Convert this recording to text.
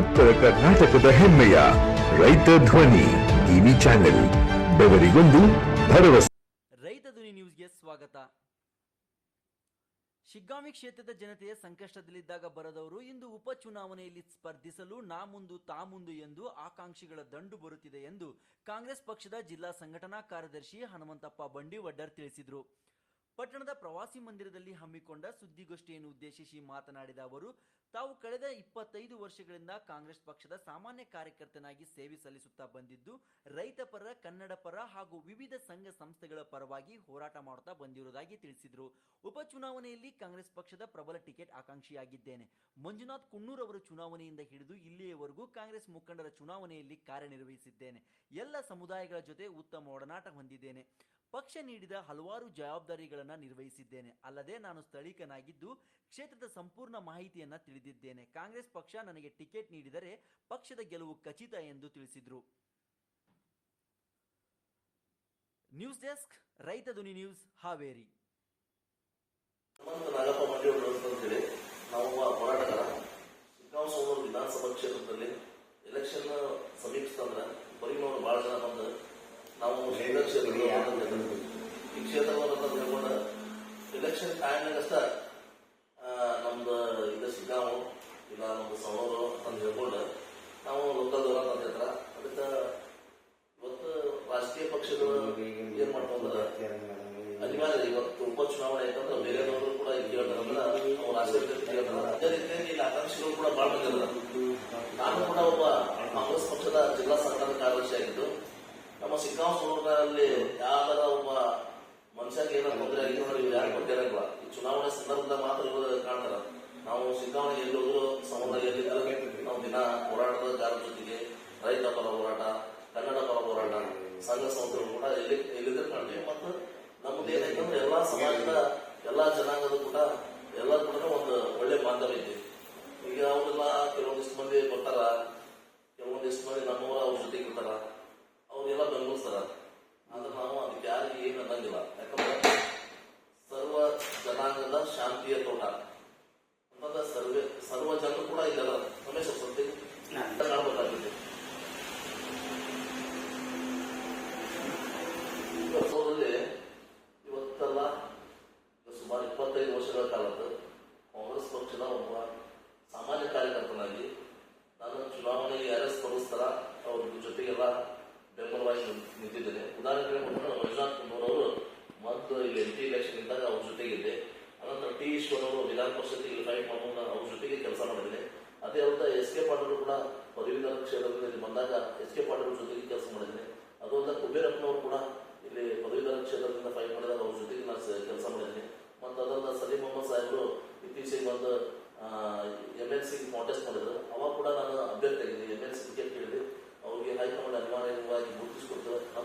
ಉತ್ತರ ಕರ್ನಾಟಕದ ಹೆಮ್ಮೆಯ ರೈತ ಧ್ವನಿ ಟಿವಿ ಚಾನೆಲ್, ಬೆವರಿಗೊಂದು ಭರವಸೆ. ರೈತ ಧ್ವನಿ ನ್ಯೂಸ್ಗೆ ಸ್ವಾಗತ. ಶಿಗ್ಗಾಂವಿ ಕ್ಷೇತ್ರದ ಜನತೆಯ ಸಂಕಷ್ಟದಲ್ಲಿದ್ದಾಗ ಬರದವರು ಇಂದು ಉಪಚುನಾವಣೆಯಲ್ಲಿ ಸ್ಪರ್ಧಿಸಲು ನಾ ಮುಂದು ತಾ ಮುಂದು ಎಂದು ಆಕಾಂಕ್ಷಿಗಳ ದಂಡು ಬರುತ್ತಿದೆ ಎಂದು ಕಾಂಗ್ರೆಸ್ ಪಕ್ಷದ ಜಿಲ್ಲಾ ಸಂಘಟನಾ ಕಾರ್ಯದರ್ಶಿ ಹನುಮಂತಪ್ಪ ಬಂಡಿವಡ್ಡರ್ ತಿಳಿಸಿದರು. ಪಟ್ಟಣದ ಪ್ರವಾಸಿ ಮಂದಿರದಲ್ಲಿ ಹಮ್ಮಿಕೊಂಡ ಸುದ್ದಿಗೋಷ್ಠಿಯನ್ನು ಉದ್ದೇಶಿಸಿ ಮಾತನಾಡಿದ ಅವರು, ತಾವು ಕಳೆದ ಇಪ್ಪತ್ತೈದು ವರ್ಷಗಳಿಂದ ಕಾಂಗ್ರೆಸ್ ಪಕ್ಷದ ಸಾಮಾನ್ಯ ಕಾರ್ಯಕರ್ತನಾಗಿ ಸೇವೆ ಸಲ್ಲಿಸುತ್ತಾ ಬಂದಿದ್ದು, ರೈತ ಪರ, ಕನ್ನಡ ಪರ ಹಾಗೂ ವಿವಿಧ ಸಂಘ ಸಂಸ್ಥೆಗಳ ಪರವಾಗಿ ಹೋರಾಟ ಮಾಡುತ್ತಾ ಬಂದಿರುವುದಾಗಿ ತಿಳಿಸಿದರು. ಉಪಚುನಾವಣೆಯಲ್ಲಿ ಕಾಂಗ್ರೆಸ್ ಪಕ್ಷದ ಪ್ರಬಲ ಟಿಕೆಟ್ ಆಕಾಂಕ್ಷಿಯಾಗಿದ್ದೇನೆ. ಮಂಜುನಾಥ್ ಕುನ್ನೂರ್ ಅವರು ಚುನಾವಣೆಯಿಂದ ಹಿಡಿದು ಇಲ್ಲಿಯವರೆಗೂ ಕಾಂಗ್ರೆಸ್ ಮುಖಂಡರ ಚುನಾವಣೆಯಲ್ಲಿ ಕಾರ್ಯನಿರ್ವಹಿಸಿದ್ದೇನೆ. ಎಲ್ಲ ಸಮುದಾಯಗಳ ಜೊತೆ ಉತ್ತಮ ಒಡನಾಟ ಹೊಂದಿದ್ದೇನೆ. ಪಕ್ಷ ನೀಡಿದ ಹಲವಾರು ಜವಾಬ್ದಾರಿಗಳನ್ನು ನಿರ್ವಹಿಸಿದ್ದೇನೆ. ಅಲ್ಲದೆ ನಾನು ಸ್ಥಳೀಕನಾಗಿದ್ದು ಕ್ಷೇತ್ರದ ಸಂಪೂರ್ಣ ಮಾಹಿತಿಯನ್ನು ತಿಳಿದಿದ್ದೇನೆ. ಕಾಂಗ್ರೆಸ್ ಪಕ್ಷ ನನಗೆ ಟಿಕೆಟ್ ನೀಡಿದರೆ ಪಕ್ಷದ ಗೆಲುವು ಖಚಿತ ಎಂದು ತಿಳಿಸಿದರು. ನ್ಯೂಸ್ ಡೆಸ್ಕ್, ರೈತ ಧ್ವನಿ ನ್ಯೂಸ್, ಹಾವೇರಿ. ವಿಧಾನಸಭಾ ಕ್ಷೇತ್ರದಲ್ಲಿ ಎಲೆಕ್ಷನ್ ಸಮೀಪಿಸ್ತಂದ್ರೆ ನಾವು ಬಹಳ ಜನ ಬಂದು ನಾವು ಹೋರಾಟ ಈ ಕ್ಷೇತ್ರವನ್ನು ಅಂತ ಹೇಳ್ಕೊಂಡು ಎಲೆಕ್ಷನ್ ಟೈಮ್ನಾಗ ಅಷ್ಟ ಆ, ನಮ್ದು ಇದು ಸಿಗಾವು ಇಲ್ಲ ನಮ್ದು ಸವಣೂರು ಅಂತ ಹೇಳ್ಕೊಂಡು ನಾವು ಲೋಕಲ್ ದೂರ ಅಂತ ಹೇಳ್ತಾರ ಅದಕ್ಕೆ ಇವತ್ತು ರಾಜಕೀಯ ಪಕ್ಷಗಳು ಏನ್ ಮಾಡ್ಕೊಂಡ್ರ? ಅನಿವಾರ್ಯ ಇವತ್ತು ಉಪಚುನಾವಣೆ ಆಯ್ತಂದ್ರೆ ಬೇರೆದವರು ಕೂಡ ಇಲ್ಲಿ ಕೇಳ್ತಾರೆ. ಅಂದ್ರೆ ಅವ್ರು ಕೇಳ್ತಾರೆ. ಅದೇ ರೀತಿಯಾಗಿ ಇಲ್ಲಿ ಆಕಾಂಕ್ಷಿಗಳು ಕೂಡ ಭಾಳ ಮಂದಿ ನಾನು ಕೂಡ ಒಬ್ಬ ಕಾಂಗ್ರೆಸ್ ಪಕ್ಷದ ಜಿಲ್ಲಾ ಸರ್ಕಾರದ ಕಾರ್ಯದರ್ಶಿ ಆಗಿದ್ದು ನಮ್ಮ ಶಿಗ್ಗಾಂವ್ ಸೋಮವಾರದಲ್ಲಿ ಯಾವ್ದಾರ ಒಬ್ಬ ಮನುಷ್ಯಕ್ಕೆ ಏನೋ ತೊಂದರೆ ಅಂದ್ರೆ ಇವ್ರು ಯಾರು ಈ ಚುನಾವಣೆ ಸಂದರ್ಭದಲ್ಲಿ ಮಾತ್ರ ಇವರು ಕಾಣ್ತಾರ? ನಾವು ಶಿಗ್ಗಾಂವ್ ಎಲ್ಲರೂ ಸಮುದಾಯದಲ್ಲಿ ನಾವು ದಿನ ಹೋರಾಟದ ಗಾರ ಜೊತೆಗೆ ರೈತ ಪರ ಹೋರಾಟ, ಕನ್ನಡ ಪರ ಹೋರಾಟ, ಸಂಘ ಸಂಸ್ಥೆಗಳು ಕೂಡ ಎಲ್ಲಿ ಎಲ್ಲಿದ್ರೆ ಕಾಣ್ತೀವಿ. ಮತ್ತು ನಮ್ದು ಏನೈತಂದ್ರೆ ಎಲ್ಲಾ ಸಮಾಜದ ಎಲ್ಲಾ ಜನಾಂಗದ ಕೂಡ ಎಲ್ಲರ ಕೂಡ ಒಂದು ಒಳ್ಳೆ ಬಾಂಧವ್ಯ ಇದೆ. ಈಗ ಅವರೆಲ್ಲ ಕೆಲವೊಂದಿಷ್ಟು ಮಂದಿ ಬರ್ತಾರ, ಕೆಲವೊಂದಿಷ್ಟು ಮಂದಿ ನಮ್ಮವರ ಅವ್ರ ಜೊತೆಗೆ ಇರ್ತಾರ. ಅವ್ರೆಲ್ಲ ಬೆಂಬಲಿಸ್ತಾರ ಆದ್ರೆ ನಾವು ಅದಕ್ಕೆ ಯಾರಿಗೆ ಏನು ಅನ್ನಂಗಿಲ್ಲ ಯಾಕಂದ್ರೆ ಸರ್ವ ಜನಾಂಗದ ಶಾಂತಿಯ ತೋಟ. ಅಂತಂದ್ರೆ ಸರ್ವೆ, ಸರ್ವ ಜನರು ಕೂಡ ಇದ್ದಲ್ಲ ರಮೇಶ್ ಕಾಣ್ಬೇಕಾಗಿದೆ. ವರ್ಷದಲ್ಲಿ ಇವತ್ತೆಲ್ಲ ಸುಮಾರು ಇಪ್ಪತ್ತೈದು ವರ್ಷಗಳ ಕಾಲದ ಕಾಂಗ್ರೆಸ್ ಪಕ್ಷದ ಒಬ್ಬ ಸಾಮಾನ್ಯ ಕಾರ್ಯಕರ್ತನಾಗಿ ನಾನು ಚುನಾವಣೆಗೆ ಯಾರೇ ಸ್ಪರ್ಧಿಸ್ತಾರ, ಅವ್ರ ಜೊತೆಗೆಲ್ಲ ನಿಂತಿದ್ದೇನೆ. ಉದಾಹರಣೆಗೆ ಕೊಟ್ಟರೆ ಮಂಜುನಾಥ್ ಕುಮಾರ್ ಅವರು ಮತ್ತು ಇಲ್ಲಿ ಎಂ ಪಿ ಎಲೆಕ್ಷನ್ ಇದ್ದಾಗ ಅವ್ರ ಜೊತೆಗಿದ್ದೆ. ಅನಂತರ ಟಿ ಈಶ್ವರ್ ಅವರು ವಿಧಾನ ಪರಿಷತ್ ಇಲ್ಲಿ ಫೈಟ್ ನಾನು ಅವ್ರ ಜೊತೆಗೆ ಕೆಲಸ ಮಾಡಿದ್ದೇನೆ. ಅದೇ ಅವ್ರ ಎಸ್ ಕೆ ಪಾಟೀಲ್ ಕೂಡ ಪದವೀಧರ ಕ್ಷೇತ್ರದಲ್ಲಿ ಬಂದಾಗ ಎಸ್ ಕೆ ಪಾಟೀಲ್ ಜೊತೆಗೆ ಕೆಲಸ ಮಾಡಿದ್ದೇನೆ. ಅದು ಕುಬೇರಪ್ಪನವರು ಕೂಡ ಇಲ್ಲಿ ಪದವೀಧರ ಕ್ಷೇತ್ರದಿಂದ ಫೈಟ್ ಮಾಡಿದಾಗ ಅವ್ರ ಜೊತೆಗೆ ನಾನು ಕೆಲಸ ಮಾಡಿದ್ದೀನಿ. ಮತ್ತು ಅದಲ್ಲ ಸಲೀಂ ಮೊಹಮ್ಮದ್ ಸಾಹೇಬರು ಇತ್ತೀಚೆಗೆ ಬಂದು ಎಂ ಎಲ್ ಸಿ ಕಾಂಟೆಸ್ಟ್ ಮಾಡಿದ್ರು. I don't want to wonder why.